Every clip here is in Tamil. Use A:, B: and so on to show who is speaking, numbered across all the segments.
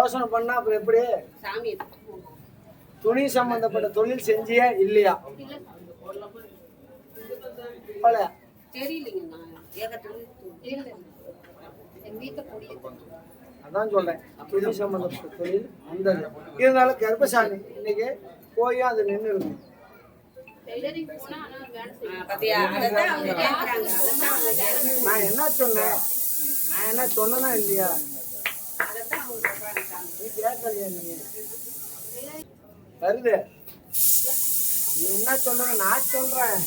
A: யோசனை பண்ணா அப்புறம் எப்படி
B: சாமி
A: துணி சம்பந்தப்பட்ட தொழில் செஞ்சியா இல்லையா அதான் சொல்றேன் துணி சம்பந்தப்பட்ட தொழில் வந்தது இருந்தாலும் கர்ப்பசாமி இன்னைக்கு போய் அது நின்று இருக்கு நான் என்ன சொன்னேன் நான் என்ன சொன்னனா இல்லையா வருது. நீ என்ன சொல்ற நான் சொல்றேன்.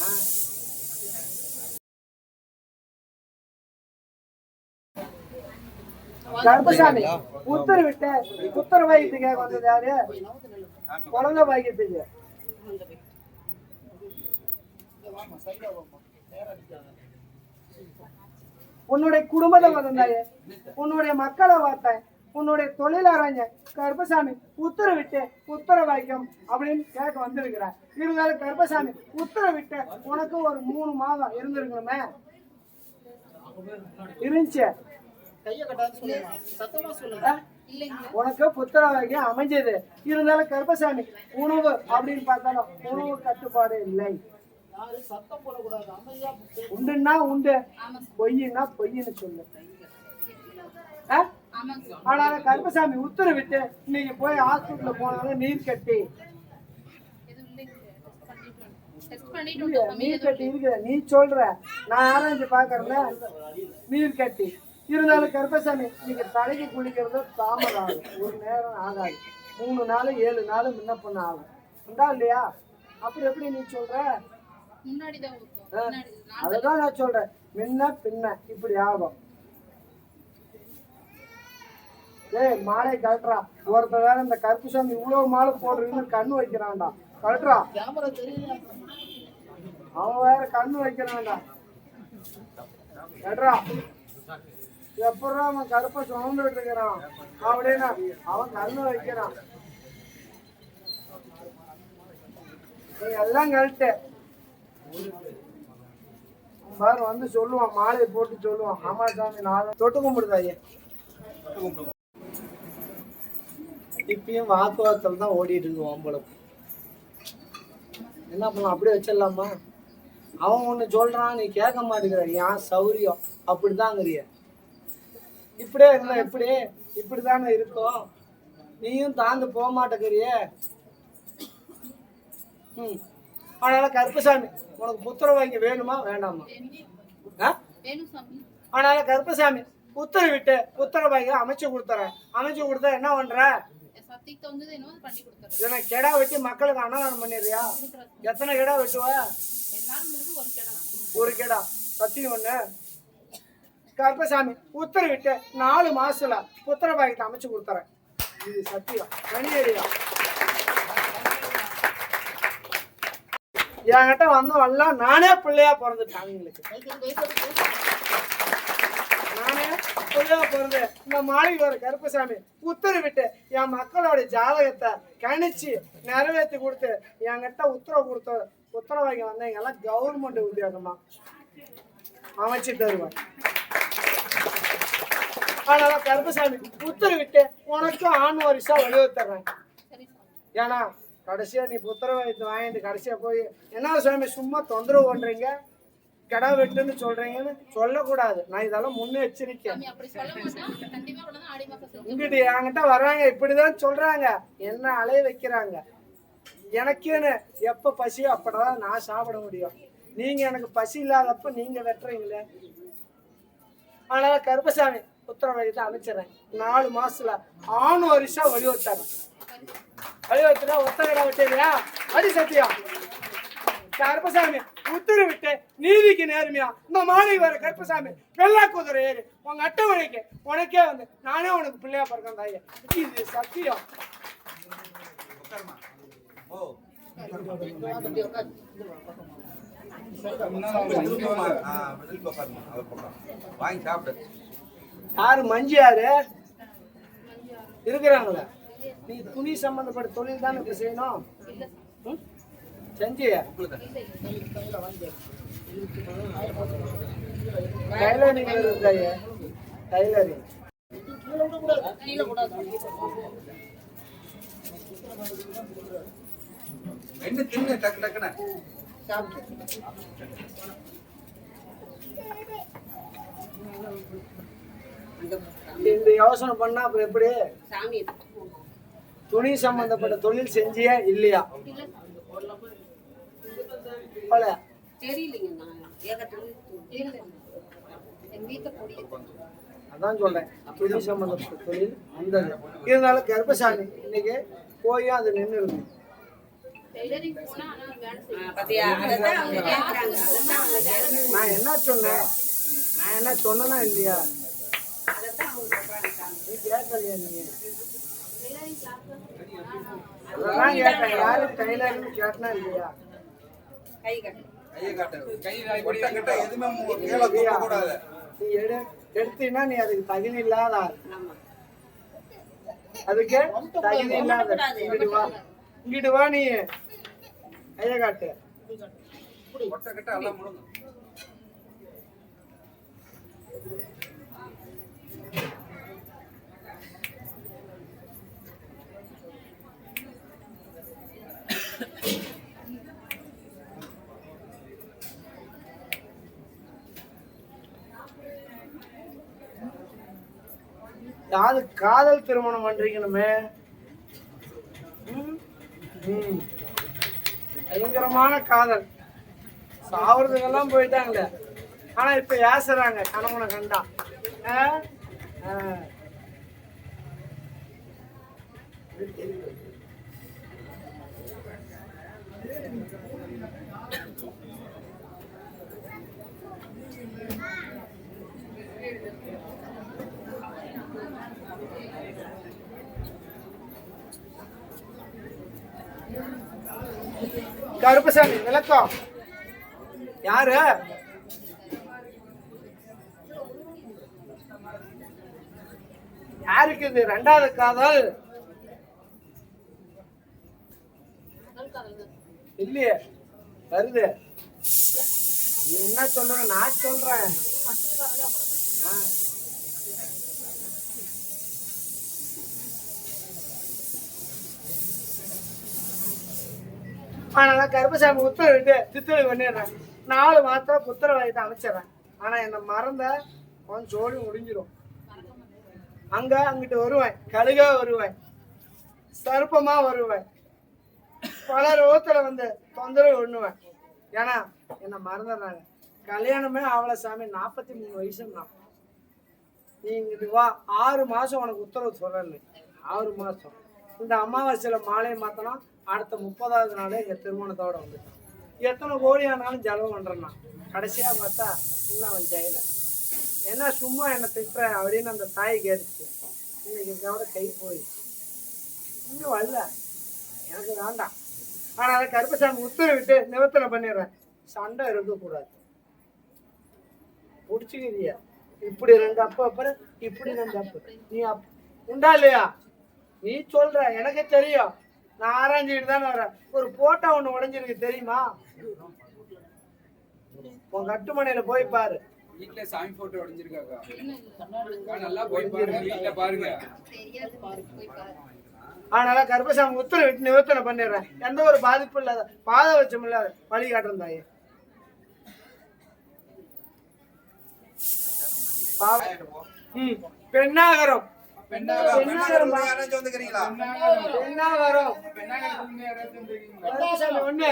A: ஆ. கருப்பசாமி புத்தர் விட்ட புத்தர் வைத்தியத்துக்கு வந்தது யாரு? குழந்தை வைத்தியத்துக்கு உன்னுடைய குடும்பத்தை வந்தாயே உன்னுடைய மக்களை பார்த்தேன் உன்னுடைய தொழில் அரைஞ்ச கருப்பசாமி உத்தரவிட்டு உத்தரவாக்கியம் அப்படின்னு கேட்க வந்திருக்கிறேன் இருந்தாலும் கருப்பசாமி உத்தரவிட்டு உனக்கு ஒரு மூணு மாதம் இருந்திருக்கணுமே. இருந்துச்சு? உனக்கு புத்திரவாக்கியம் அமைஞ்சது. இருந்தாலும் கருப்பசாமி உணவு அப்படின்னு பார்த்தாலும் உணவு கட்டுப்பாடு இல்லை. உண்டுன்னா உண்டு. பொய்னா பொய்ன்னு சொல்லு. ஆ?
C: ஆமாங்க
A: ஆனாலும் கருப்பசாமி உத்தரவிட்டு இன்னைக்கு போய் ஹாஸ்பிட்டல்ல போனாலும் நீர் கட்டி. நீர் கட்டி இருக்குது. நீ சொல்ற. நான் ஆராய்ச்சி பாக்குறேன் நீர் கட்டி. இருந்தாலும் கருப்பசாமி நீங்க தலைக்கு குளிக்கிறது தாமதம். ஆகும் ஒரு நேரம் ஆகாது. மூணு நாள் ஏழு நாள் முன்ன பண்ண ஆகும். உண்டா இல்லையா? அப்புறம் எப்படி நீ சொல்ற? அதுதான் நான் சொல்றேன். முன்ன பின்ன இப்படி ஆகும். ஏய் மாலை கழட்டுறா. ஒருத்தர் வேற இந்த கருப்பு சாமி இவ்வளவு மாலை போடுறீங்கன்னு கண்ணு வைக்கிறான்டா. கழட்டுறா. அவன் வேற கண்ணு வைக்கிறான்டா. கட்டுறா எப்படா அவன் கருப்பை சுமந்துட்டு இருக்கிறான்? அப்படின்னா அவன் கண்ணு வைக்கிறான். எல்லாம் கழட்டு. சார் வந்து சொல்லுவான் மாலையை போட்டு சொல்லுவான். ஆமா சாமி நான் தொட்டு கும்பிடுதா ஐயா இப்பயும் வாக்குவாதத்தில் தான் ஓடிட்டு இருக்கு உங்களுக்கு என்ன பண்ணலாம் அப்படியே வச்சிடலாமா? அவன் ஒன்று சொல்கிறான் நீ கேட்க மாட்டேங்கிற. ஏன் சௌரியம்? அப்படிதாங்கிறிய. இப்படியே இருந்தா எப்படி? இப்படி தானே இருக்கும். நீயும் தாழ்ந்து போக மாட்டேங்கிறிய. ம். அதனால கருப்பசாமி உனக்கு புத்திரம் வாங்கி வேணுமா வேண்டாமா? அதனால கருப்பசாமி உத்தரவிட்டு உத்தரவாகி அமைச்சு கொடுத்துறேன். அமைச்சு கொடுத்தா என்ன பண்ற? இதனை கெடா வெட்டி மக்களுக்கு அன்னதானம் பண்ணிடுறியா? எத்தனை கெடா வெட்டுவ?
C: ஒரு
A: கெடா. சத்தியம் ஒண்ணு. கருப்பசாமி உத்தரவிட்டு நாலு மாசத்துல உத்தரவாகிட்டு அமைச்சு கொடுத்துறேன். இது சத்தியம். கண்ணியடியா என்கிட்ட வந்தவெல்லாம் நானே பிள்ளையா பிறந்துட்டேன் அவங்களுக்கு நானே பிள்ளையா பிறந்து இந்த மாளிகை வர கருப்பசாமி உத்தரவிட்டு என் மக்களோட ஜாதகத்தை கணிச்சு நிறைவேற்றி கொடுத்து என்கிட்ட உத்தரவு கொடுத்த உத்தரவாங்க வந்தவங்க எல்லாம் கவர்மெண்ட் உத்தியோகமா அமைச்சு தருவேன் அதனால கருப்பசாமி உத்தரவிட்டு உனக்கும் ஆண் வரிசா வலியுறுத்துறேன். ஏன்னா கடைசியா நீ புத்திரவாயத்தை வாங்கிட்டு கடைசியா போய் என்ன சாமி சும்மா தொந்தரவு பண்றீங்க? கடை வெட்டுன்னு சொல்றீங்கன்னு சொல்லக்கூடாது. நான் இதெல்லாம் முன்னெச்சரிக்கை. இங்கிட்டு என்கிட்ட வர்றாங்க இப்படிதான் சொல்றாங்க. என்ன அலைய வைக்கிறாங்க? எனக்குன்னு எப்ப பசியோ அப்பதான் நான் சாப்பிட முடியும். நீங்க எனக்கு பசி இல்லாதப்ப நீங்க வெட்டுறீங்களே? அதனால கருப்பசாமி உத்தரவாதத்தை அமைச்சிடறேன் நாலு மாசத்துல ஆணு வருஷம் வலியுறுத்தாங்க வலியுறுத்தினா ஒத்தகடா விட்டீங்களா அடி சத்தியம். கருப்பசாமி உத்தரவிட்டு நீதிக்கு நேர்மையா? இந்த மாலை வர கருப்பசாமி வெள்ளா குதிரை ஏறி. உங்க அட்டவணைக்கு உனக்கே வந்து நானே உனக்கு பிள்ளையா பிறக்கேன் தாயே. இது சத்தியம்.
D: வாங்கி சாப்பிடு
A: யாரு மஞ்சு யாரு இருக்கிறாங்களே. நீ துணி சம்பந்தப்பட்ட தொழில் தானே இப்ப செய்யணும்? செஞ்சு டைலரிங் டைலரிங்
D: என்ன தின்னு டக்கு டக்குன்னு.
A: இந்த யோசனை பண்ணா அப்புறம் எப்படி?
B: சாமி
A: துணி சம்பந்தப்பட்ட தொழில் செஞ்சியா இல்லையா? போல. அதான் சொல்றேன். துணி சம்பந்தப்பட்ட தொழில் அந்த இருந்தாலும் கர்ப்பசாமி இன்னைக்கு போய் அது நின்று இருக்கு. நான் என்ன சொன்னேன்? நான் என்ன சொன்னனா இல்லையா? நீ கேட்கலையா நீ? அதெல்லாம் கேட்டேன் யாரு டைலர்னு கேட்டனா இல்லையா?
B: கை கட்டு.
D: கையை காட்டு கை ஒட்ட கட்ட எதுவுமே மு- கீழே தூக்க கூடாது.
A: நீ எடு. எடுத்தீங்கன்னா நீ அதுக்கு தகுதி இல்லாத ஆள்.
B: ஆமா
A: அதுக்கு தகுதி இல்லாத இங்கிட்டு வா. இங்கிட்டு வா நீ. கையை காட்டு.
D: ஒட்ட கட்ட எல்லாம் முழுங்க
A: யாரு காதல் திருமணம் பண்றீங்கணுமே ம்? பயங்கரமான காதல். சாவறதுக்கெல்லாம் போயிட்டாங்களே. ஆனா இப்ப ஏசுறாங்க கணவனை கண்டா. ஆ? கருப்பசாமி விளக்கம். யாரு? யாருக்கு இது ரெண்டாவது காதல்? இல்லையே வருது. நீ என்ன சொல்ற நான் சொல்றேன்.
C: ஆனால் காதலே
A: கருப்பசாமி உத்தரவிட்டு சித்தளி பண்ணிடுறேன். நாலு மாத்திரம் புத்திர வயதை அமைச்சிடுறேன். ஆனா என்னை மறந்த உன் ஜோடி முடிஞ்சிடும். அங்க அங்கிட்டு வருவேன். கழுகா வருவேன். சருப்பமாக வருவேன். பல ரோத்துல வந்து தொந்தரவு ஒண்ணுவேன் ஏன்னா என்னை மறந்துடுறாங்க. கல்யாணமே ஆவல சாமி. நாற்பத்தி மூணு வயசுன்னா நான் நீ இங்கிட்டு வா. ஆறு மாதம் உனக்கு உத்தரவு சொல்லலை ஆறு மாதம் இந்த அமாவாசையில் மாலையை மாத்தலாம் அடுத்த முப்பதாவது நாளே எங்கள் திருமணத்தோடு வந்துட்டான். எத்தனை கோடி ஆனாலும் செலவு பண்ணுறேன்னா கடைசியாக பார்த்தா இன்னும் அவன் ஜெயில. ஏன்னா சும்மா என்னை திட்டுற அப்படின்னு அந்த தாய் கேட்டுச்சு. இன்னைக்கு இதோட கை போயிடுச்சு. இன்னும் வரல. எனக்கு வேண்டாம். ஆனால் அதை கருப்பசாமி உத்தரவிட்டு நிவர்த்தனை பண்ணிடுறேன். சண்டை இருக்கக்கூடாது. பிடிச்சிக்கிறியா? இப்படி ரெண்டு அப்பா அப்புறம் இப்படி ரெண்டு அப்பா. நீ அப் உண்டா இல்லையா? நீ சொல்ற எனக்கு தெரியும். நான் ஆராய்ஞ்சிக்கிட்டு தானே வரேன் ஒரு போட்டோ ஒண்ணு உடைஞ்சிருக்கு தெரியுமா? உன் கட்டுமனையில போய் பாரு.
E: வீட்ல சாமி போட்டோ உடைஞ்சிருக்காக்கா? நல்லா போய் பாருங்க வீட்ல பாருங்க.
C: தெரியாது பாரு போய் பாரு
A: அதனால கருப்பசாமி உத்தரவிட்டு நிவர்த்தனை பண்ணிடுறேன். எந்த ஒரு பாதிப்பும் இல்லாத பாதவச்சம் இல்லாத வழி காட்டுறேன் தாயே பாவ- ம் பெண்ணாகரம். பெண்ணாகரம்.
D: வந்துக்கிறீங்களா
A: பெண்ணாகரம்? கருப்பசாமி ஒண்ணு.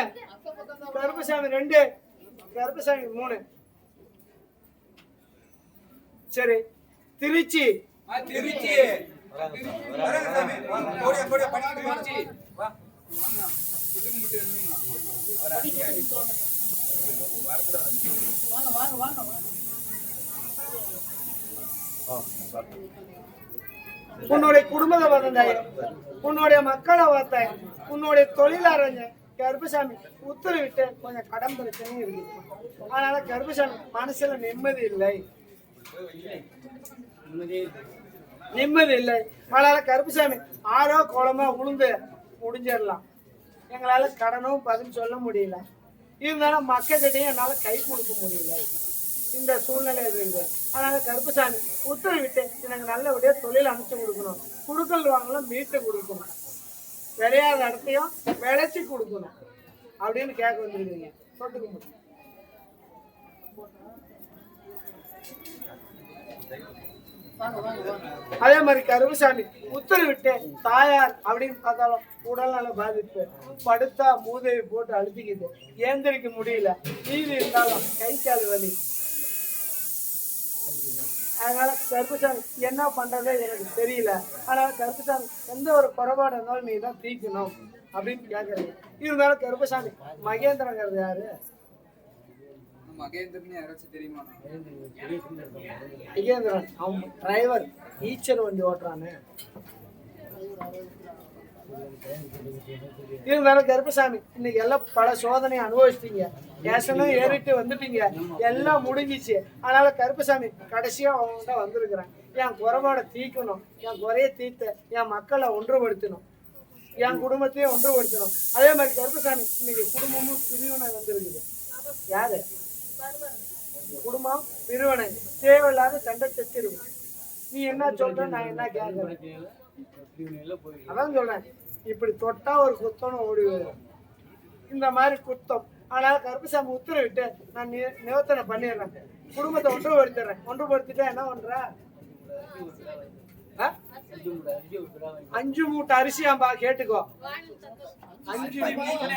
A: கருப்பசாமி ரெண்டு. கருப்பசாமி மூணு. சரி. திருச்சி.
E: ஆ, திருச்சி.
D: வாங்க, வாங்க.
E: வாங்க.
A: உன்னுடைய குடும்பத்தை பார்த்தேன் உன்னுடைய மக்களை பார்த்தேன் உன்னுடைய தொழில் கருப்பசாமி உத்தரவிட்டு கொஞ்சம் கடன் பிரச்சனையும் இருக்கு அதனால கருப்பசாமி மனசுல நிம்மதி இல்லை. நிம்மதி இல்லை. அதனால கருப்பசாமி ஆரோ குளமா உளுந்து முடிஞ்சிடலாம். எங்களால கடனும் பதில் சொல்ல முடியல. இருந்தாலும் மக்கள்கிட்டையும் என்னால கை கொடுக்க முடியல. இந்த சூழ்நிலை இருக்குது அதனால கருப்பசாமி உத்தரவிட்டு எனக்கு நல்லபடியா தொழில் அமைச்சு கொடுக்கணும். குடுக்கல் வாங்கலாம் மீட்டு கொடுக்கணும். விளையாத இடத்தையும் விளைச்சி கொடுக்கணும். அப்படின்னு கேட்க வந்துருக்கீங்க. தொட்டுக்க முடியும் அதே மாதிரி கருமசாமி உத்தரவிட்டு தாயார் அப்படின்னு பார்த்தாலும் உடல்நல பாதிப்பு. படுத்தா மூதேவி போட்டு அழுத்திக்கிது. ஏந்திரிக்க முடியல. நீதி இருந்தாலும் கை கால் வலி. அதனால கருப்புசாமி என்ன பண்றதே எனக்கு தெரியல. அதனால கருப்புசாமி எந்த ஒரு குறைபாடு இருந்தாலும் நீ தான் தீக்கணும் அப்படின்னு கேட்கறீங்க இருந்தாலும் கருப்பசாமி மகேந்திரங்கிறது யாரு?
E: மகேந்திரன் யாராச்சும் தெரியுமா?
A: மகேந்திரன். அவன் டிரைவர் டீச்சர் வண்டி ஓட்டுறானே. இருந்தாலும் கருப்பசாமி இன்னைக்கு எல்லாம் பல சோதனை அனுபவிச்சிட்டீங்க. ஏசனும் ஏறிட்டு வந்துட்டீங்க. எல்லாம் முடிஞ்சிச்சு. அதனால கருப்பசாமி கடைசியா அவங்கள்ட்ட வந்திருக்கிறேன். என் குறைபாடை தீக்கணும் என் குறைய தீர்த்த என் மக்களை ஒன்றுபடுத்தணும். என் குடும்பத்தையும் ஒன்றுபடுத்தணும். அதே மாதிரி கருப்பசாமி இன்னைக்கு குடும்பமும் பிரிவினை வந்திருக்குது. யாரு? குடும்பம் பிரிவினை. தேவையில்லாத சண்டை சச்சிருக்கும் நீ என்ன சொல்ற நான் என்ன கேட்கறேன்? அதான் சொல்றேன். இப்படி தொட்டா ஒரு குத்தம்னு ஓடி இந்த மாதிரி குத்தம். ஆனால் கருப்பசாமி உத்தரவிட்டு நான் நிவர்த்தனை பண்ணிடுறேன். குடும்பத்தை ஒன்றுபடுத்திடுறேன். ஒன்றுபடுத்திட்டா என்ன பண்ற? அஞ்சு மூட்டை அரிசியாம்பா கேட்டுக்கோ. அஞ்சு மூட்டை.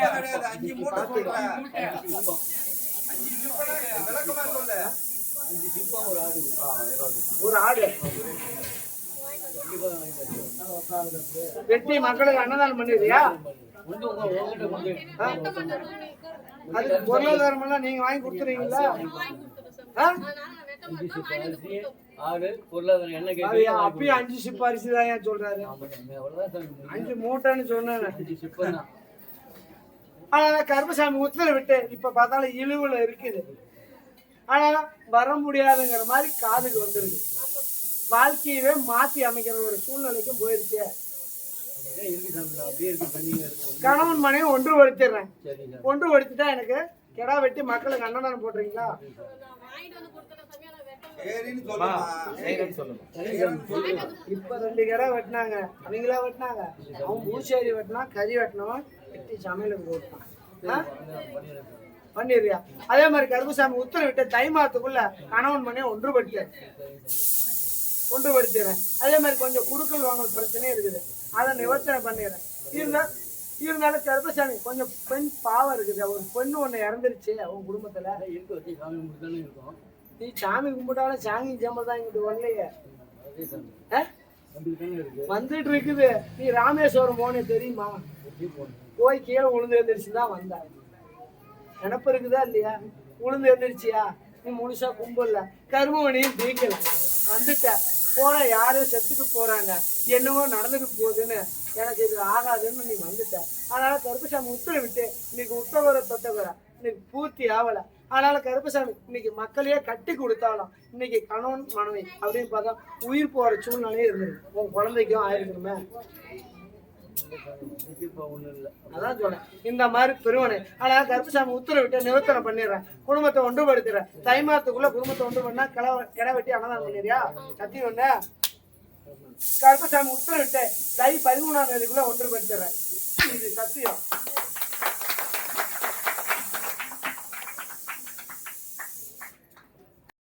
D: சொல்லு.
A: ஒரு ஆடு. வெட்டி மக்களுக்கு அன்னதானம் பண்ணிடுறியா? ஆ? அதுக்கு பொருளாதாரம் எல்லாம் நீங்க வாங்கி கொடுத்துறீங்களா ஆ?
F: ஆடு
A: அப்பயும் அஞ்சு சிப்பு அரிசி தான் ஏன் சொல்றாரு? அஞ்சு மூட்டைன்னு சொன்னேன்
F: அஞ்சு சிப்பம் தான்
A: ஆனா கருப்பசாமி உத்தரவிட்டு இப்ப பார்த்தாலும் இழிவுல இருக்குது. ஆனா வர முடியாதுங்கிற மாதிரி காதுக்கு வந்துருது. வாழ்க்கையவே மாத்தி அமைக்கிற ஒரு சூழ்நிலைக்கும் போயிருச்சு. கணவன் மனைவி ஒன்றுபடுத்திடுறேன்
F: சரி சாமி.
A: ஒன்றுபடுத்திட்டா எனக்கு கிடா வெட்டி மக்களுக்கு அன்னதானம் போடுறீங்களா. இப்ப ரெண்டு கிடா வெட்டினாங்க. அவங்களா வெட்டினாங்க? அவன் பூச்சேரி வெட்டினா கறி வெட்டினவன் வெட்டி சமையலுக்கு போட்டான்? பண்ணிடுறியா? அதே மாதிரி கருப்புசாமி உத்தரவிட்டு தை மாதத்துக்குள்ள கணவன் மனைவி ஒன்றுபடுத்திடுறேன் அதே மாதிரி கொஞ்சம் குடுக்கல் வாங்கல் பிரச்சனையும் இருக்குது. அதை நிவர்த்தனை பண்ணிடுறேன். இருந்தா இருந்தாலும் கருப்பசாமி கொஞ்சம் பெண் பாவம் இருக்குது. ஒரு பெண்ணு ஒண்ணு இறந்துருச்சு அவன் குடும்பத்துல.
F: இருக்கு சாமி முடித்தானே இருக்கும்.
A: நீ சாமி கும்பிட்டாலும் சாமி ஜம்பல் தான் இங்கிட்டு வரலையே. வந்துட்டு இருக்குது. நீ ராமேஸ்வரம் போனே தெரியுமா? போய் கீழே உளுந்து எழுந்திரிச்சு தான் வந்தாங்க நினப்பு இருக்குதா இல்லையா? உளுந்து எழுந்திரிச்சியா? நீ முழுசா கும்பல. கருமவனையும் தீக்கல வந்துட்ட போன யாரும் செத்துட்டு போறாங்க. என்னவோ நடந்துட்டு போகுதுன்னு எனக்கு இது ஆகாதுன்னு நீ வந்துட்ட. அதனால கருப்பசாமி உத்தரவிட்டு இன்னைக்கு உத்தவர தொட்டவர இன்னைக்கு பூர்த்தி ஆகல அதனால கருப்பசாமி இன்னைக்கு மக்களையே கட்டி கொடுத்தாலும் இன்னைக்கு கணவன் மனைவி அப்படின்னு பார்த்தா உயிர் போற சூழ்நிலையே இருந்திருக்கு. உன் குழந்தைக்கும்
F: ஆயிருக்குமே.
A: அதான் இந்த மாதிரி பெருவனை. ஆனா கருப்பசாமி உத்தரவிட்டு நிவர்த்தனை பண்ணிடுறேன். குடும்பத்தை ஒன்றுபடுத்துறேன். தை மாதத்துக்குள்ள குடும்பத்தை ஒன்று பண்ணா கிள கிட வெட்டி அன்னதானம் பண்ணிடுறியா? சத்தியம் ஒண்ணு கருப்பசாமி உத்தரவிட்டு தை பதிமூணாம் தேதிக்குள்ள ஒன்றுபடுத்துறேன். இது சத்தியம்.